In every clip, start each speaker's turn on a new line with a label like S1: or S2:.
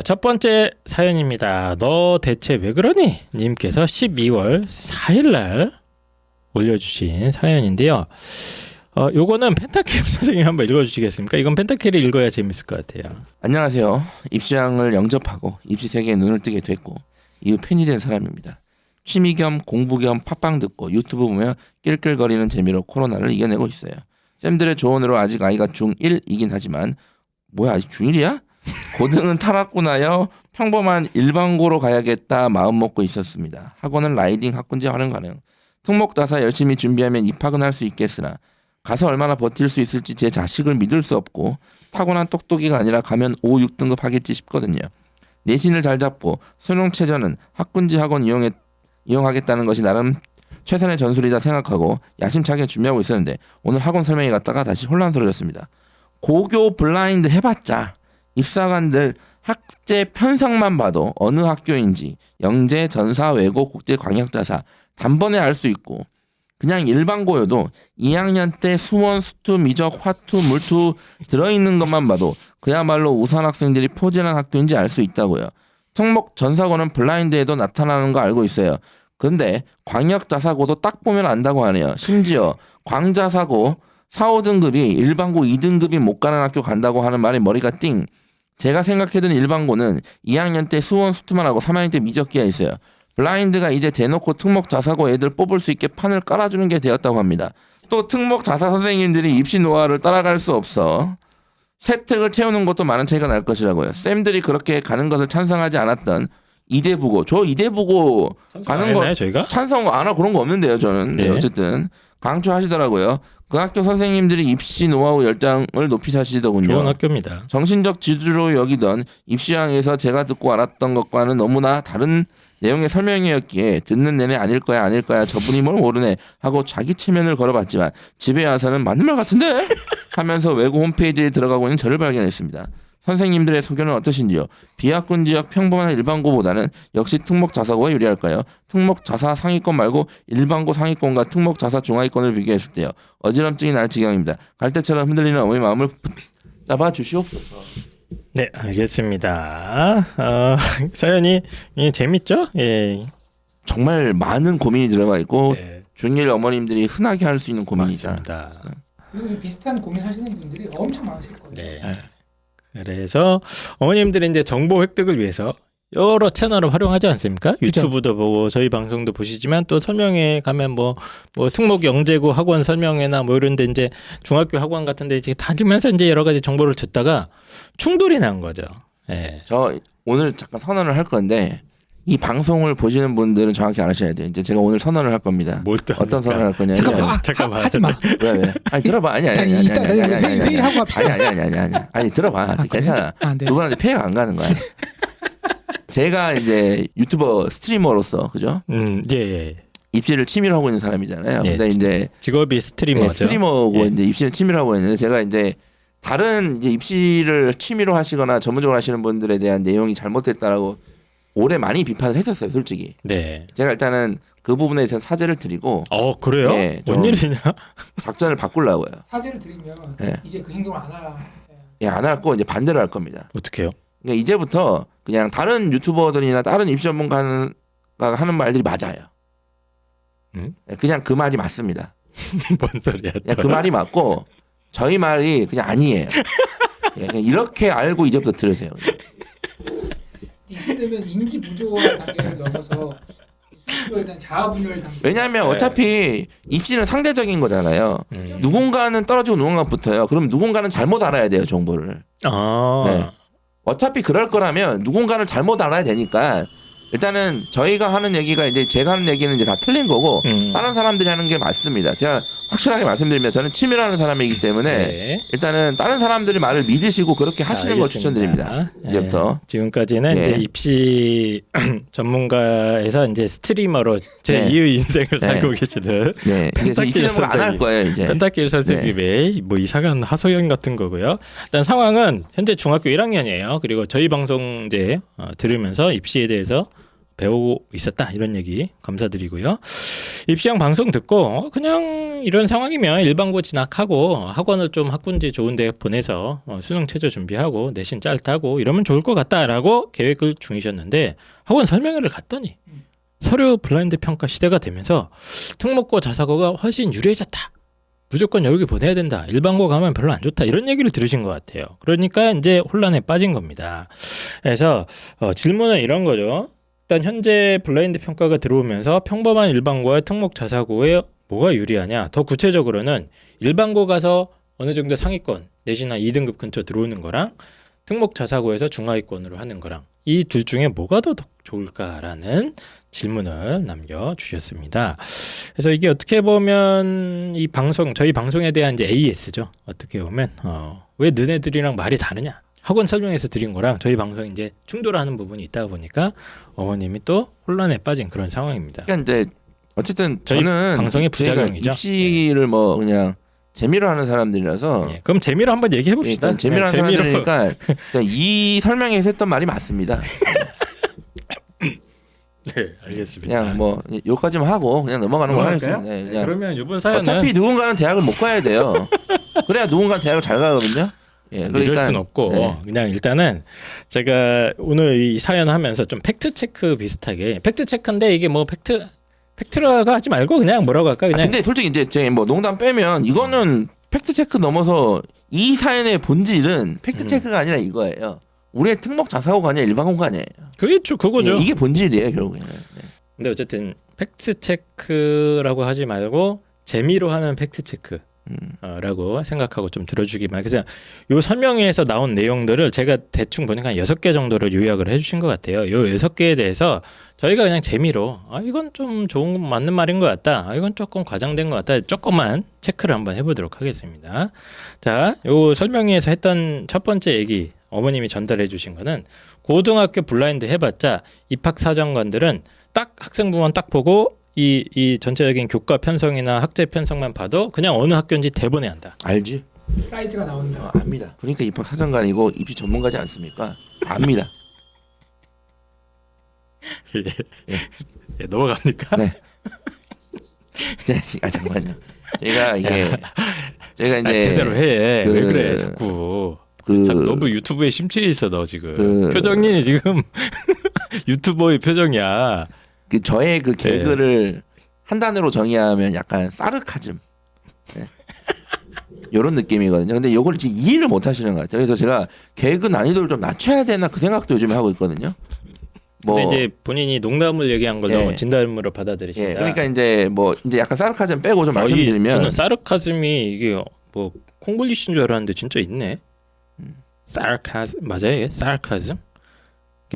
S1: 자, 첫 번째 사연입니다. 너 대체 왜 그러니? 님께서 12월 4일 날 올려주신 사연인데요. 어, 요거는 펜타킬 선생님 한번 읽어주시겠습니까? 이건 펜타킬을 읽어야 재밌을 것 같아요.
S2: 안녕하세요. 입시장을 영접하고 입시 세계에 눈을 뜨게 됐고 이후 팬이 된 사람입니다. 취미 겸 공부 겸 팟빵 듣고 유튜브 보며 낄낄거리는 재미로 코로나를 이겨내고 있어요. 쌤들의 조언으로 아직 아이가 중1이긴 하지만 뭐야 아직 중1이야? 고등은 탈학구나여 평범한 일반고로 가야겠다 마음 먹고 있었습니다. 학원은 라이딩 학군제 활용 가능. 특목다사 열심히 준비하면 입학은 할 수 있겠으나 가서 얼마나 버틸 수 있을지 제 자식을 믿을 수 없고 타고난 똑똑이가 아니라 가면 5, 6등급 하겠지 싶거든요. 내신을 잘 잡고 수능 최저는 학군지 학원 이용해 이용하겠다는 것이 나름 최선의 전술이다 생각하고 야심차게 준비하고 있었는데 오늘 학원 설명회 갔다가 다시 혼란스러워졌습니다. 고교 블라인드 해봤자 입사관들 학제 편성만 봐도 어느 학교인지 영재, 전사, 외고, 국제, 광역자사 단번에 알 수 있고 그냥 일반 고여도 2학년 때 수원, 수투, 미적, 화투, 물투 들어있는 것만 봐도 그야말로 우선 학생들이 포진한 학교인지 알 수 있다고요. 특목 전사고는 블라인드에도 나타나는 거 알고 있어요. 그런데 광역자사고도 딱 보면 안다고 하네요. 심지어 광자사고 4, 5등급이 일반고 2등급이 못 가는 학교 간다고 하는 말에 머리가 띵. 제가 생각해둔 일반고는 2학년 때 수원 수투만 하고 3학년 때 미적기가 있어요. 블라인드가 이제 대놓고 특목 자사고 애들 뽑을 수 있게 판을 깔아주는 게 되었다고 합니다. 또 특목 자사 선생님들이 입시 노하우를 따라갈 수 없어 세특을 채우는 것도 많은 차이가 날 것이라고요. 쌤들이 그렇게 가는 것을 찬성하지 않았던 이대부고 저 이대부고 가는 거
S1: 저희가?
S2: 찬성 안 하고 그런 거 없는데요 저는 네,
S1: 네.
S2: 어쨌든 강조하시더라고요. 그 학교 선생님들이 입시 노하우 열정을 높이 사시더군요.
S1: 좋은 학교입니다.
S2: 정신적 지주로 여기던 입시왕에서 제가 듣고 알았던 것과는 너무나 다른 내용의 설명이었기에 듣는 내내 아닐 거야 아닐 거야 저분이 뭘 모르네 하고 자기 체면을 걸어봤지만 집에 와서는 맞는 말 같은데 하면서 외고 홈페이지에 들어가고 있는 저를 발견했습니다. 선생님들의 소견은 어떠신지요? 비학군 지역 평범한 일반고보다는 역시 특목 자사고가 유리할까요? 특목 자사 상위권 말고 일반고 상위권과 특목 자사 중하위권을 비교했을 때요. 어지럼증이 날 지경입니다. 갈 때처럼 흔들리는 어머니 마음을 잡아 주시옵소서.
S1: 네, 알겠습니다. 어, 사연이 예, 재밌죠? 예.
S2: 정말 많은 고민이 들어가 있고
S1: 네,
S2: 중일 어머님들이 흔하게 할 수 있는 고민이다.
S1: 맞습니다.
S3: 이 비슷한 고민 하시는 분들이 엄청 많으실 거예요.
S1: 네.
S2: 네.
S1: 그래서 어머님들이 이제 정보 획득을 위해서 여러 채널을 활용하지 않습니까? 유튜브도 보고 저희 방송도 보시지만 또 설명회 가면 뭐, 뭐 특목 영재고 학원 설명회나 뭐 이런 데 이제 중학교 학원 같은 데 이제 다니면서 이제 여러 가지 정보를 듣다가 충돌이 난 거죠. 예.
S2: 저 오늘 잠깐 선언을 할 건데 이 방송을 보시는 분들은 정확히 알아셔야 돼요. 이제 제가 오늘 선언을 할 겁니다.
S1: 뭘 또
S2: 어떤 선언을 할 거냐면
S3: 잠깐만, 아,
S1: 잠깐만.
S3: 하, 하지 마.
S2: 왜 왜? 아니 들어봐. 아니 아니 아니
S3: 아니,
S2: 아니
S3: 이따
S2: 아니 아니
S3: 내가
S2: 아니
S3: 회의- 회의하고 합시다.
S2: 아니 아니 아니 아니 아니 아니 들어봐.
S3: 아?
S2: 괜찮아.
S3: 아, 네.
S2: 누구한테 폐해가 안 가는 거야. 제가 이제 유튜버 스트리머로서 그죠?
S1: 음, 예, 예.
S2: 입시를 취미로 하고 있는 사람이잖아요.
S1: 네,
S2: 근데 이제
S1: 직업이
S2: 네,
S1: 스트리머죠.
S2: 스트리머고
S1: 예.
S2: 이제 입시를 취미로 하고 있는데 제가 이제 다른 이제 입시를 취미로 하시거나 전문적으로 하시는 분들에 대한 내용이 잘못됐다라고 올해 많이 비판을 했었어요, 솔직히.
S1: 네.
S2: 제가 일단은 그 부분에 대해서 사죄를 드리고
S1: 어 그래요?
S2: 네,
S1: 뭔 일이냐?
S2: 작전을 바꾸려고요.
S3: 사죄를 드리면
S2: 네.
S3: 이제 그 행동을 안 하라.
S2: 예, 안할 거 이제 반대로 할 겁니다.
S1: 어떻게요?
S2: 그러니까 이제부터 그냥 다른 유튜버들이나 다른 입시 전문가가 하는 말들이 맞아요.
S1: 음?
S2: 그냥 그 말이 맞습니다.
S1: 뭔 소리야?
S2: 그냥 그 말이 맞고 저희 말이 그냥 아니에요. 예, 그냥 이렇게 알고 이제부터 들으세요.
S3: 그냥. 20대면 임지 부조화 단계를 넘어서 스스로에 대한 자아 분열 단계.
S2: 왜냐하면
S1: 네.
S2: 어차피 입지는 상대적인 거잖아요.
S1: 음.
S2: 누군가는 떨어지고 누군가 붙어요. 그럼 누군가는 잘못 알아야 돼요 정보를.
S1: 아.
S2: 네. 어차피 그럴 거라면 누군가를 잘못 알아야 되니까 일단은 저희가 하는 얘기가 이제 제가 하는 얘기는 이제 다 틀린 거고
S1: 음.
S2: 다른 사람들이 하는 게 맞습니다. 제가 확실하게 말씀드리면 저는 취미로 하는 사람이기 때문에
S1: 네.
S2: 일단은 다른 사람들의 말을 믿으시고 그렇게 하시는 걸. 추천드립니다.
S1: 네.
S2: 이제부터.
S1: 지금까지는
S2: 예.
S1: 이제 입시 전문가에서 이제 스트리머로 제
S2: 네.
S1: 2의 인생을
S2: 네.
S1: 살고 계시는
S2: 네.
S1: 펜타킬
S2: 입시 안할. 거예요 이제.
S1: 펜타길 선생님의 뭐 이사간 하소연 같은 거고요. 일단 상황은 현재 중학교 1학년이에요. 그리고 저희 방송 이제 어, 들으면서 입시에 대해서 배우고 있었다 이런 얘기 감사드리고요. 입시형 방송 듣고 어, 그냥 이런 상황이면 일반고 진학하고 학원을 좀 학군지 좋은데 보내서 어, 수능 최저 준비하고 내신 짤타고 이러면 좋을 것 같다라고 계획을 중이셨는데 학원 설명회를 갔더니 서류 블라인드 평가 시대가 되면서 특목고 자사고가 훨씬 유리해졌다. 무조건 여기 보내야 된다. 일반고 가면 별로 안 좋다. 이런 얘기를 들으신 것 같아요. 그러니까 이제 혼란에 빠진 겁니다. 그래서 어, 질문은 이런 거죠. 일단 현재 블라인드 평가가 들어오면서 평범한 일반고와 특목 자사고에 뭐가 유리하냐? 더 구체적으로는 일반고 가서 어느 정도 상위권 내지나 2등급 근처 들어오는 거랑 특목 자사고에서 중하위권으로 하는 거랑 이 둘 중에 뭐가 더 좋을까라는 질문을 남겨 주셨습니다. 그래서 이게 어떻게 보면 이 방송 저희 방송에 대한 이제 AS죠. 어떻게 보면 어, 왜 너네들이랑 말이 다르냐? 학원 설명해서 드린 거랑 저희 방송 이제 충돌하는 부분이 있다 보니까 어머님이 또 혼란에 빠진 그런 상황입니다.
S2: 그러니까 이제 어쨌든
S1: 저희
S2: 저는
S1: 방송의
S2: 저희가
S1: 부작용이죠.
S2: 입시를 뭐 그냥 재미로 하는 사람들이라서
S1: 예, 그럼 재미로 한번 얘기해 봅시다.
S2: 일단 재미로 하는
S1: 재미로
S2: 사람들이니까 그냥 이 설명에서 했던 말이 맞습니다.
S1: 네, 알겠습니다.
S2: 그냥 뭐 여기까지만 하고 그냥 넘어가는 걸로
S1: 넘어갈까요?
S2: 하겠습니다. 네,
S1: 네,
S2: 그냥
S1: 그러면 이번 사연은
S2: 어차피 누군가는 대학을 못 가야 돼요. 그래야 누군가는 대학을 잘 가거든요. 예,
S1: 이럴
S2: 그러니까
S1: 순 없고
S2: 네.
S1: 그냥 일단은 제가 오늘 이 사연 하면서 좀 팩트 체크 비슷하게 팩트 체크인데 이게 뭐 팩트 팩트라고 하지 말고 그냥 뭐라고 할까
S2: 아,
S1: 그냥
S2: 근데 솔직히 이제 제 뭐 농담 빼면 이거는 팩트 체크 넘어서 이 사연의 본질은 팩트
S1: 음.
S2: 체크가 아니라 이거예요. 우리의 특목 자사고가 아니라 아니에요.
S1: 그게 주 그거죠.
S2: 이게 본질이에요 결국에는. 네.
S1: 근데 어쨌든 팩트 체크라고 하지 말고 재미로 하는 팩트 체크. 라고 생각하고 좀 들어주기만 그래서 요 설명회에서 나온 내용들을 제가 대충 보니까 한 여섯 개 정도를 요약을 해주신 것 같아요. 요 여섯 개에 대해서 저희가 그냥 재미로 아 이건 좀 좋은 맞는 말인 것 같다. 아 이건 조금 과장된 것 같다. 조금만 체크를 한번 해보도록 하겠습니다. 자 요 설명회에서 했던 첫 번째 얘기 어머님이 전달해 주신 거는 고등학교 블라인드 해봤자 입학 사정관들은 딱 학생 부만 딱 보고 이, 이 전체적인 교과 편성이나 학제 편성만 봐도 그냥 어느 학교인지 대본에 한다.
S2: 알지?
S3: 사이즈가 나온다.
S2: 어, 압니다. 그러니까 입학 사정관이고 입시 전문가지 않습니까? 압니다.
S1: 예, 넘어갑니까?
S2: 네. 아 잠깐만요. 제가 이게 제가 이제
S1: 아, 제대로 해.
S2: 그-
S1: 왜 그래 자꾸.
S2: 그
S1: 자꾸 너무 유튜브에 심취해 있어 너 지금.
S2: 그-
S1: 표정이 지금 유튜버의 표정이야.
S2: 그 저의 그
S1: 네.
S2: 개그를 한 단어로 정의하면 약간 사르카즘. 네. 이런 느낌이거든요. 근데 이걸 지금 이해를 못 하시는 것 같아요. 그래서 제가 개그 난이도를 좀 낮춰야 되나 그 생각도 요즘에 하고 있거든요. 뭐
S1: 근데 이제 본인이 농담을 얘기한 걸 너무
S2: 예.
S1: 진담으로 받아들이신다.
S2: 예, 그러니까 이제 뭐 이제 약간 사르카즘 빼고 좀
S1: 어, 이-
S2: 말씀드리면
S1: 저는 사르카즘이 이게 뭐 콩글리시인 줄 알았는데 진짜 있네.
S2: 음.
S1: 사르카즘 맞아요? 이게? 사르카즘?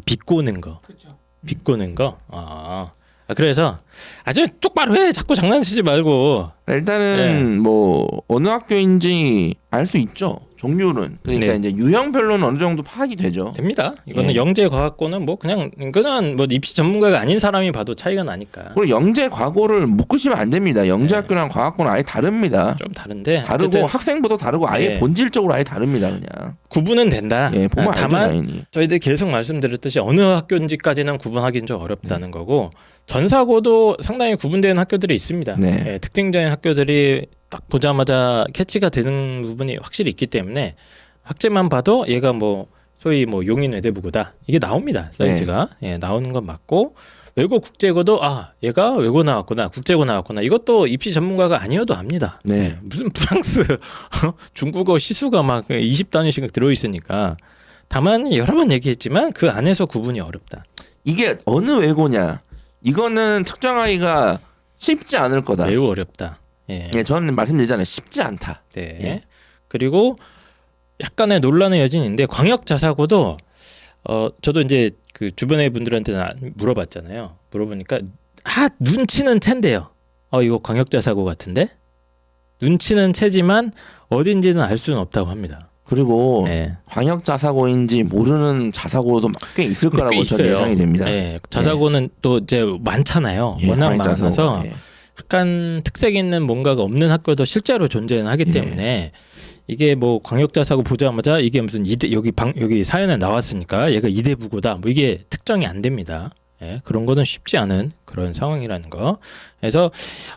S1: 비꼬는 거.
S3: 그렇죠.
S1: 비꼬는 거. 아. 아, 그래서 아주 똑바로 해. 자꾸 장난치지 말고.
S2: 일단은
S1: 네.
S2: 뭐 어느 학교인지 알 수 있죠. 종류는 그러니까
S1: 네.
S2: 이제 유형별로는 어느 정도 파악이 되죠.
S1: 됩니다. 이거는
S2: 예.
S1: 영재 과학고는 뭐 그냥 그냥 뭐 입시 전문가가 아닌 사람이 봐도 차이가 나니까.
S2: 그리고 영재 과고를 묶으시면 안 됩니다. 영재
S1: 네.
S2: 학교랑 과학고는 아예 다릅니다.
S1: 좀 다른데
S2: 다르고 학생부도 다르고 아예
S1: 네.
S2: 본질적으로 아예 다릅니다. 그냥
S1: 구분은 된다.
S2: 예, 보면
S1: 아,
S2: 알죠
S1: 다만
S2: 당연히.
S1: 저희들 계속 말씀드렸듯이 어느 학교인지까지는 구분하기는 좀 어렵다는 거고 전사고도 상당히 구분되는 학교들이 있습니다.
S2: 네.
S1: 예, 특징적인 학교들이 딱 보자마자 캐치가 되는 부분이 확실히 있기 때문에 학제만 봐도 얘가 뭐 소위 뭐 용인 외대부고다 이게 나옵니다 사이즈가 예, 나오는 건 맞고 외고 국제고도 아 얘가 외고 나왔구나 국제고 나왔구나 이것도 입시 전문가가 아니어도 압니다.
S2: 네.
S1: 예, 무슨 프랑스 중국어 시수가 막 20단위씩 들어 있으니까 다만 여러 번 얘기했지만 그 안에서 구분이 어렵다.
S2: 이게 어느 외고냐 이거는 측정하기가 쉽지 않을 거다.
S1: 매우 어렵다. 예.
S2: 예, 저는 말씀드리잖아요. 쉽지 않다.
S1: 네.
S2: 예.
S1: 그리고 약간의 논란의 여진인데 광역 자 사고도 어 저도 이제 그 주변의 분들한테 나- 물어봤잖아요. 물어보니까 아 눈치는 챈데요. 어 이거 광역 자 사고 같은데 눈치는 채지만 어딘지는 알 수는 없다고 합니다.
S2: 그리고
S1: 네.
S2: 광역 자사고인지 모르는 자사고도 막꽤 있을 거라고
S1: 꽤
S2: 저는
S1: 있어요.
S2: 예상이 됩니다.
S1: 네. 자사고는 또 이제 많잖아요.
S2: 예,
S1: 워낙. 많아서
S2: 예.
S1: 약간 특색 있는 뭔가가 없는 학교도 실제로 존재는 하기
S2: 예.
S1: 때문에 이게 뭐 광역자사고 보자마자 이게 무슨 이대 여기 방 여기 사연에 나왔으니까 얘가 이대부고다 뭐 이게 특정이 안 됩니다. 예, 그런 거는 쉽지 않은 그런 상황이라는 거. 그래서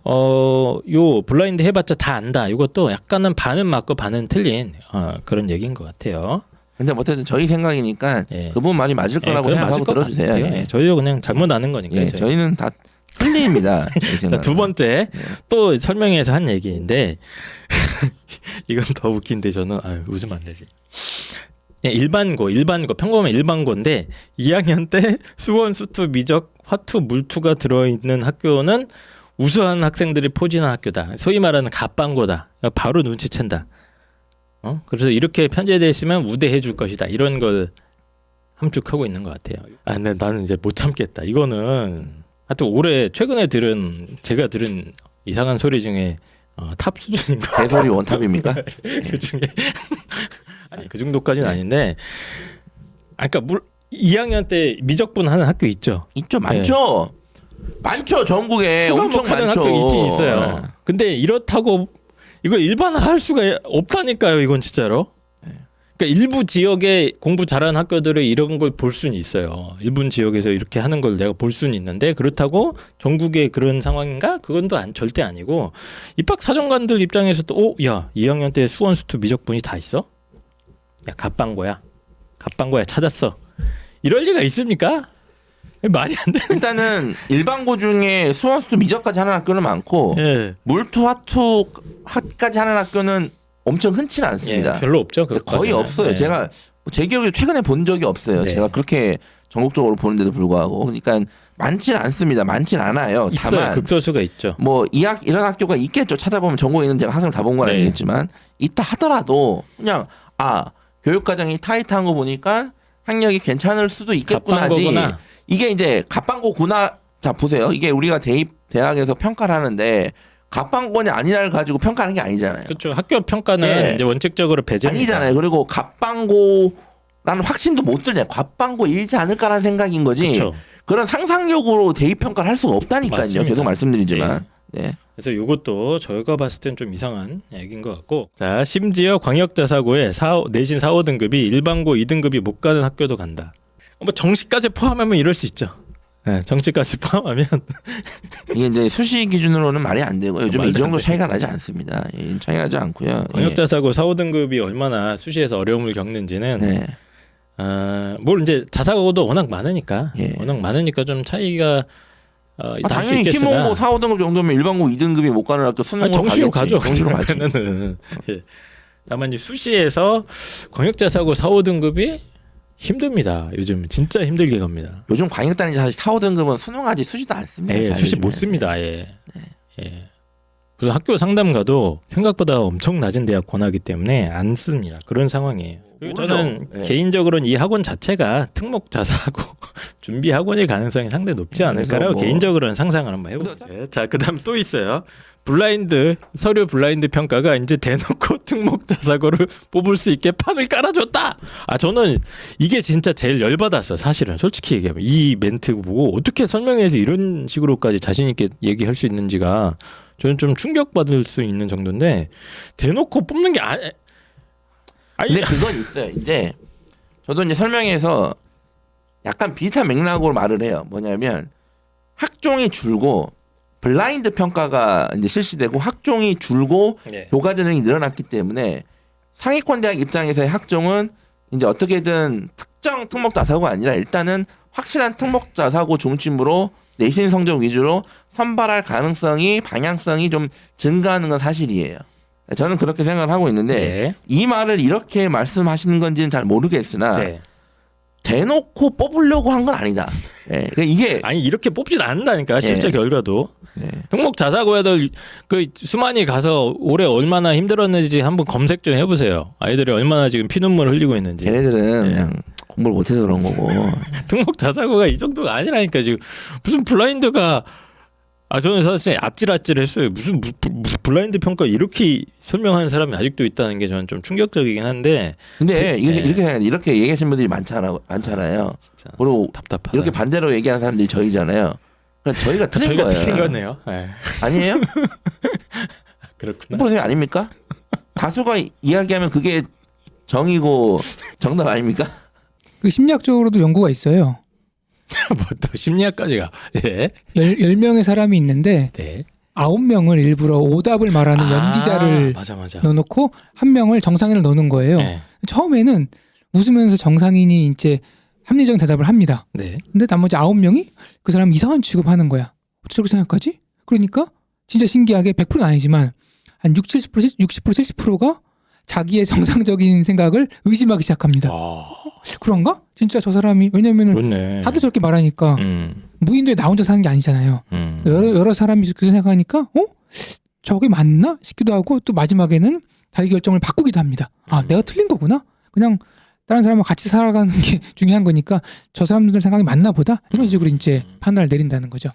S1: 어 요 블라인드 해봤자 다 안다. 이것도 약간은 반은 맞고 반은 틀린 어, 그런 얘기인 것 같아요.
S2: 근데 뭐 어쨌든 저희 생각이니까
S1: 예.
S2: 그분 말이 맞을
S1: 예,
S2: 거라고
S1: 그건
S2: 생각하고
S1: 맞을 것
S2: 들어주세요. 예.
S1: 예, 저희도 그냥 잘못 아는 거니까.
S2: 예,
S1: 저희.
S2: 저희는 다 틀립니다.
S1: 두 번째 또 설명해서 한 얘기인데 이건 더 웃긴데 저는 아유, 웃으면 안 되지. 예, 일반고, 일반고, 평범한 일반고인데 2학년 때 수원, 수투, 미적, 화투, 물투가 들어있는 학교는 우수한 학생들이 포진한 학교다. 소위 말하는 갑방고다. 바로 눈치챈다. 어? 그래서 이렇게 편제돼 있으면 우대해 줄 것이다. 이런 걸 함축하고 있는 것 같아요. 아, 근데 나는 이제 못 참겠다. 이거는 하여튼 올해 최근에 들은 제가 들은 이상한 소리 중에 어, 탑 수준인 거.
S2: 개소리 원탑입니까?
S1: 그 중에 아니 그 정도까지는 아닌데 아 그러니까 물 2학년 때 미적분 하는 학교 있죠.
S2: 있죠, 많죠. 많죠, 전국에
S1: 추가
S2: 엄청 많죠. 네.
S1: 학교 있긴 있어요. 근데 이렇다고 이거 일반화할 수가 없다니까요. 이건 진짜로. 그러니까 일부 지역에 공부 잘하는 학교들은 이런 걸 볼 수는 있어요. 일부 지역에서 이렇게 하는 걸 내가 볼 수는 있는데 그렇다고 전국에 그런 상황인가? 그건 또 안, 절대 아니고 입학 사정관들 입장에서도 오, 야, 2학년 때 수원 수투 미적분이 다 있어? 야, 갑방고야. 갑방고야 찾았어. 이럴 리가 있습니까? 말이 안 돼.
S2: 일단은 일반고 중에 수원수도 미적까지 하는 학교는 많고
S1: 예.
S2: 물투, 화투까지 하는 학교는 엄청 흔치는 않습니다.
S1: 예, 별로 없죠.
S2: 거의. 없어요.
S1: 예.
S2: 제가 제 기억에 최근에 본 적이 없어요.
S1: 네.
S2: 제가 그렇게 전국적으로 보는데도 불구하고 그러니까 많지는 않습니다. 많지는 않아요.
S1: 있어요.
S2: 다만
S1: 극소수가 있죠.
S2: 뭐 이학 이런 학교가 있겠죠. 찾아보면 전국에 있는 제가 학생을 다본 건
S1: 네.
S2: 아니겠지만 있다 하더라도 그냥 아 교육 과정이 타이트한 거 보니까 학력이 괜찮을 수도 있겠구나지. 이게 이제 갑방고구나. 자 보세요. 이게 우리가 대입 대학에서 평가를 하는데 갑방고냐 아니냐를 가지고 평가하는 게 아니잖아요.
S1: 그렇죠. 학교 평가는
S2: 예.
S1: 이제 원칙적으로 배제입니다.
S2: 아니잖아요. 그리고 갑방고라는 확신도 못 들냐. 갑방고이지 않을까라는 생각인 거지.
S1: 그렇죠.
S2: 그런 상상력으로 대입 평가를 할 수가 없다니까요.
S1: 맞습니다.
S2: 계속 말씀드리지만. 네.
S1: 그래서 이것도 저희가 봤을 땐 좀 이상한 얘기인 것 같고 자 심지어 광역자사고에 4, 내신 4, 5등급이 일반고 2등급이 못 가는 학교도 간다. 뭐 정시까지 포함하면 이럴 수 있죠. 네, 정시까지 포함하면
S2: 이게 이제 수시 기준으로는 말이 안 되고 요즘 이 정도. 차이가 나지 않습니다. 예, 차이가 나지 않고요. 예.
S1: 광역자사고 4, 5등급이 얼마나 수시에서 어려움을 겪는지는
S2: 네.
S1: 아, 뭘 이제 자사고도 워낙 많으니까
S2: 예.
S1: 워낙 많으니까 좀 차이가 어,
S2: 아, 당연히 희몽고 4, 5등급 정도면 일반고 2등급이 못 가는 학교
S1: 아,
S2: 수능으로
S1: 정시로. 가죠.
S2: 정시로.
S1: 그러면은 예. 다만 이 수시에서 광역자사고 4, 5등급이 힘듭니다. 요즘 진짜 힘들게 갑니다.
S2: 요즘 광역단위 4, 5등급은 수능하지 수시도 안 씁니다.
S1: 예,
S2: 잘
S1: 수시
S2: 요즘에.
S1: 못 씁니다. 아예. 예. 그래서 학교 상담 가도 생각보다 엄청 낮은 대학 권하기 때문에 안 씁니다. 그런 상황이에요. 그리고
S2: 모르죠.
S1: 저는
S2: 예.
S1: 개인적으로는 이 학원 자체가 특목 자사고 준비 학원일 가능성이 상당히 높지 않을까라고
S2: 그래서 뭐-
S1: 개인적으로는 상상을 한번 해볼게요. 자, 그다음 또 있어요. 블라인드 서류 블라인드 평가가 이제 대놓고 특목 자 사고를 뽑을 수 있게 판을 깔아줬다. 아 저는 이게 진짜 제일 열받았어. 사실은 솔직히 얘기하면 이 멘트 보고 어떻게 설명해서 이런 식으로까지 자신 있게 얘기할 수 있는지가 저는 좀 충격받을 수 있는 정도인데 대놓고 뽑는 게 아니. 아니
S2: 근데 그건 있어요. 이제 저도 이제 설명해서 약간 비슷한 맥락으로 말을 해요. 뭐냐면 학종이 줄고 블라인드 평가가 이제 실시되고 학종이 줄고
S1: 예.
S2: 교과 전형이 늘어났기 때문에 상위권 대학 입장에서의 학종은 이제 어떻게든 특정 특목 자사고가 아니라 일단은 확실한 특목 자사고 중심으로 내신 성적 위주로 선발할 가능성이 방향성이 좀 증가하는 건 사실이에요. 저는 그렇게 생각을 하고 있는데
S1: 네.
S2: 이 말을 이렇게 말씀하시는 건지는 잘 모르겠으나
S1: 네.
S2: 대놓고 뽑으려고 한 건 아니다. 예, 그러니까 이게
S1: 아니 이렇게 뽑지도 않는다니까 실제
S2: 예.
S1: 결과도
S2: 네.
S1: 특목 자사고 애들 그 수만이 가서 올해 얼마나 힘들었는지 한번 검색 좀 해보세요. 아이들이 얼마나 지금 피눈물 흘리고 있는지.
S2: 걔네들은
S1: 예.
S2: 그냥 공부를 못해서 그런 거고
S1: 등록 자사고가 이 정도가 아니라니까 지금 무슨 블라인드가 아 저는 사실 아찔아찔했어요. 무슨 무, 무슨 블라인드 평가 이렇게 설명하는 사람이 아직도 있다는 게 저는 좀 충격적이긴 한데
S2: 근데 이게
S1: 네.
S2: 이렇게 이렇게 얘기하시는 분들이 많잖아 많잖아요.
S1: 진짜
S2: 그리고
S1: 답답하다.
S2: 이렇게 반대로 얘기하는 사람들이 저희잖아요. 그러니까 저희가 틀린
S1: 저희가
S2: 거예요.
S1: 틀린 거네요. 네.
S2: 아니에요?
S1: 그렇구나.
S2: 보세요 아닙니까? 다수가 이야기하면 그게 정이고 정답 아닙니까?
S3: 그 심리학적으로도 연구가 있어요.
S1: 뭐또 심리학까지가. 예.
S3: 열, 열 명의 사람이 있는데
S1: 네.
S3: 아홉 명을 일부러 오답을 말하는 연기자를
S1: 아, 맞아 맞아.
S3: 넣어놓고 한 명을 정상인을 넣는 거예요.
S1: 네.
S3: 처음에는 웃으면서 정상인이 이제 합리적인 대답을 합니다.
S1: 네.
S3: 근데 나머지 아홉 명이 그 사람 이상한 취급하는 거야. 어떻게 저렇게 생각하지? 그러니까 진짜 신기하게 100%는 아니지만 한 60, 70%, 60%, 70%가 자기의 정상적인 생각을 의심하기 시작합니다.
S1: 아,
S3: 그런가? 진짜 저 사람이 왜냐면은
S1: 그렇네.
S3: 다들 저렇게 말하니까
S1: 음.
S3: 무인도에 나 혼자 사는 게 아니잖아요.
S1: 음.
S3: 여러, 여러 사람이 그렇게 생각하니까 어? 저게 맞나? 싶기도 하고 또 마지막에는 자기 결정을 바꾸기도 합니다. 아
S1: 음.
S3: 내가 틀린 거구나. 그냥 다른 사람과 같이 살아가는 게 중요한 거니까 저 사람들 생각이 맞나 보다. 이런 식으로 이제 판단을 내린다는 거죠.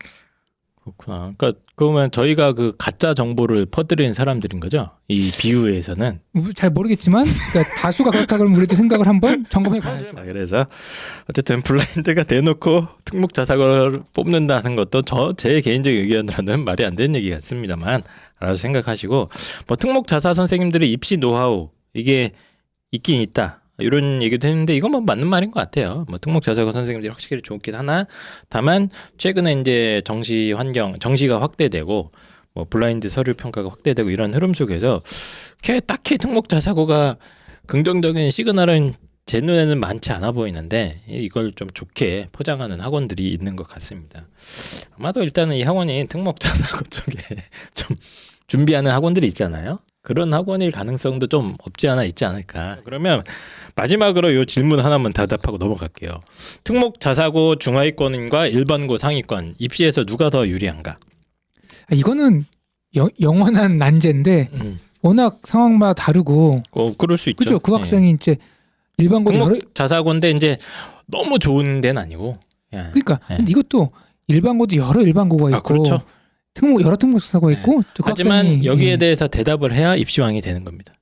S1: 그렇구나. 그러니까 그러면 저희가 그 가짜 정보를 퍼뜨리는 사람들인 거죠. 이 비유에서는.
S3: 잘 모르겠지만 그러니까 다수가 그렇다 그러면 우리도 생각을 한번 점검해 봐야죠.
S1: 자, 그래서 어쨌든 블라인드가 대놓고 특목 자사고를 뽑는다는 것도 저 제 개인적인 의견으로는 말이 안 되는 얘기 같습니다만 알아서 생각하시고 뭐 특목 자사 선생님들의 입시 노하우 이게 있긴 있다. 이런 얘기도 했는데 이건 뭐 맞는 말인 것 같아요. 뭐 특목 자사고 선생님들이 확실히 좋긴 하나 다만 최근에 이제 정시 환경 정시가 확대되고 뭐 블라인드 서류 평가가 확대되고 이런 흐름 속에서 걔 딱히 특목 자사고가 긍정적인 시그널은 제 눈에는 많지 않아 보이는데 이걸 좀 좋게 포장하는 학원들이 있는 것 같습니다. 아마도 일단은 이 학원이 특목 자사고 쪽에 좀 준비하는 학원들이 있잖아요. 그런 학원일 가능성도 좀 없지 않아 있지 않을까. 그러면 마지막으로 이 질문 하나만 대답하고 넘어갈게요. 특목 자사고 중하위권과 일반고 상위권 입시에서 누가 더 유리한가?
S3: 아, 이거는 여- 영원한 난제인데 워낙 상황마다 다르고
S1: 어, 그럴 수 있죠.
S3: 그죠? 그
S1: 예.
S3: 학생이 이제 일반고도
S1: 특목
S3: 여러
S1: 자사고인데 이제 너무 좋은 데는 아니고. 예.
S3: 그러니까
S1: 예.
S3: 근데 이것도 일반고도 여러 일반고가 있고
S1: 아 그렇죠.
S3: 특목 여러 특목사고
S1: 네.
S3: 있고 또그
S1: 하지만 여기에
S3: 예.
S1: 대해서 대답을 해야 입시왕이 되는 겁니다.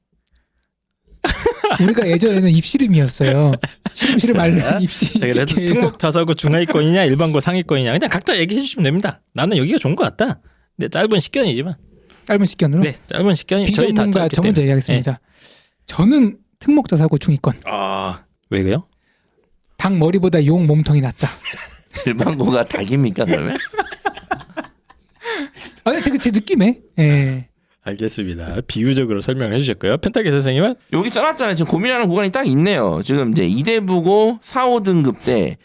S3: 우리가 예전에는 입시름이었어요. 시름시름
S1: 자,
S3: 말른 입시.
S1: 자, 그래서 특목 자사고 중하위권이냐 일반고 상위권이냐 그냥 각자 얘기해 주시면 됩니다. 나는 여기가 좋은 것 같다. 근데 짧은 식견이지만.
S3: 짧은 식견으로
S1: 네, 짧은 식견이 저희 다
S3: 비전문가
S1: 짧기
S3: 저 먼저
S1: 때문에.
S3: 얘기하겠습니다. 저는 특목자 사고 중위권.
S1: 아 왜요?
S3: 닭 머리보다 용 몸통이 낫다.
S2: 일반고가 닭입니까 그러면?
S3: 아, 제, 제 느낌에. 예.
S1: 알겠습니다. 비유적으로 설명해 주셨고요. 펜타기 선생님은
S2: 여기 써놨잖아요. 지금 고민하는 구간이 딱 있네요. 지금 이제 이대부고 4, 5등급 때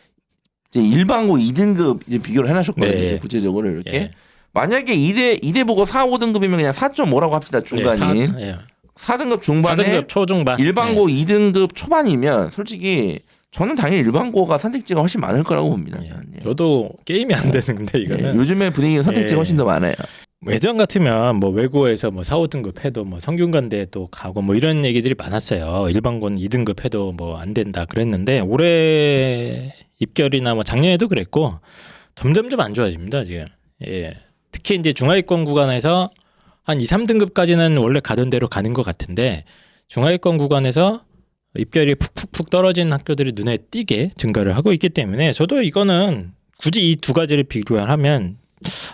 S2: 이제 일반고 2등급 이제 비교를 해놨었거든요.
S1: 네.
S2: 이제 구체적으로 이렇게
S1: 예.
S2: 만약에 이대 이대부고 4, 5등급이면 그냥 4.5라고 합시다. 중간인
S1: 네, 예.
S2: 4, 등급 중반에
S1: 4등급 초중반
S2: 일반고 2등급 초반이면 솔직히 저는 당연히 일반고가 선택지가 훨씬 많을 거라고 봅니다.
S1: 예.
S2: 저는. 예.
S1: 저도 게임이 안 되는데
S2: 예,
S1: 이거는
S2: 요즘에 분위기는 선택지가
S1: 예.
S2: 훨씬 더 많아요.
S1: 예전 같으면 뭐 외고에서 뭐 4, 5등급 해도 뭐 성균관대도 가고 뭐 이런 얘기들이 많았어요. 일반고는 2등급 해도 뭐 안 된다 그랬는데 올해 입결이나 뭐 작년에도 그랬고 점점점 안 좋아집니다, 지금. 예. 특히 이제 중하위권 구간에서 한 2, 3등급까지는 원래 가던 대로 가는 것 같은데 중하위권 구간에서 입결이 푹푹푹 떨어진 학교들이 눈에 띄게 증가를 하고 있기 때문에 저도 이거는 굳이 이 두 가지를 비교하면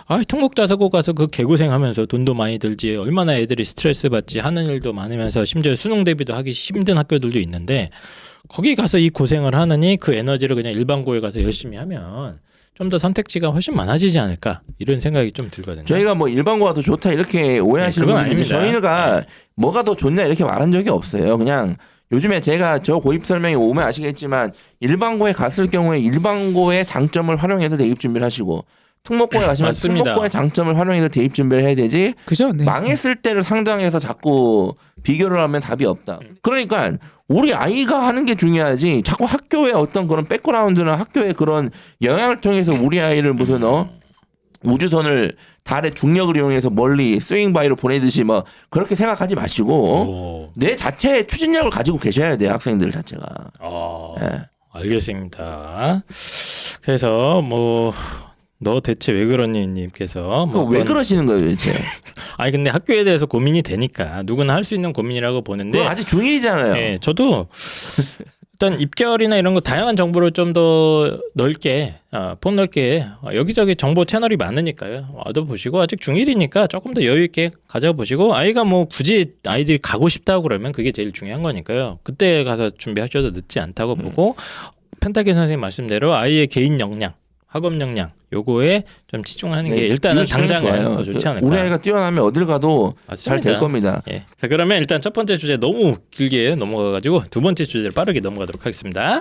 S1: 아, 특목자사고 가서 그 개고생하면서 돈도 많이 들지 얼마나 애들이 스트레스 받지 하는 일도 많으면서 심지어 수능 대비도 하기 힘든 학교들도 있는데 거기 가서 이 고생을 하느니 그 에너지를 그냥 일반고에 가서 열심히 하면 좀 더 선택지가 훨씬 많아지지 않을까 이런 생각이 좀 들거든요.
S2: 저희가 뭐 일반고가 더 좋다 이렇게 오해하시는
S1: 네, 아닙니다.
S2: 저희가 뭐가 더 좋냐 이렇게 말한 적이 없어요. 그냥 요즘에 제가 저 고입 설명이 오면 아시겠지만 일반고에 갔을 경우에 일반고의 장점을 활용해서 대입 준비를 하시고 특목고에 가시면
S1: 맞습니다.
S2: 특목고의 장점을 활용해서 대입 준비를 해야 되지
S3: 그죠? 네.
S2: 망했을 때를 상정해서 자꾸 비교를 하면 답이 없다. 그러니까 우리 아이가 하는 게 중요하지. 자꾸 학교의 어떤 그런 백그라운드나 학교의 그런 영향을 통해서 우리 아이를 무슨 어 우주선을 달의 중력을 이용해서 멀리 스윙 바이로 보내듯이 뭐 그렇게 생각하지 마시고 어?
S1: 오,
S2: 내 자체의 추진력을 가지고 계셔야 돼요 학생들 자체가.
S1: 어,
S2: 예.
S1: 알겠습니다. 그래서 뭐 너 대체 왜 그러니 님께서
S2: 그거 뭐왜
S1: 그건-
S2: 그러시는 거예요, 대체?
S1: 아니 근데 학교에 대해서 고민이 되니까 누구나 할 수 있는 고민이라고 보는데
S2: 아직 중1이잖아요.
S1: 네, 저도 일단 입결이나 이런 거 다양한 정보를 좀 더 넓게 어, 폭 넓게 어, 여기저기 정보 채널이 많으니까요. 와도 보시고 아직 중1이니까 조금 더 여유 있게 가져보시고 아이가 뭐 굳이 아이들이 가고 싶다고 그러면 그게 제일 중요한 거니까요. 그때 가서 준비하셔도 늦지 않다고 보고 펜타키 선생님 말씀대로 아이의 개인 역량 학업 역량 요거에 좀 치중하는
S2: 네,
S1: 게 일단은 당장은. 더 좋지
S2: 저-
S1: 않을까.
S2: 우리 아이가 뛰어나면 어딜 가도 잘 될. 겁니다.
S1: 예. 자 그러면 일단 첫 번째 주제 너무 길게 넘어가가지고 두 번째 주제를 빠르게 넘어가도록 하겠습니다.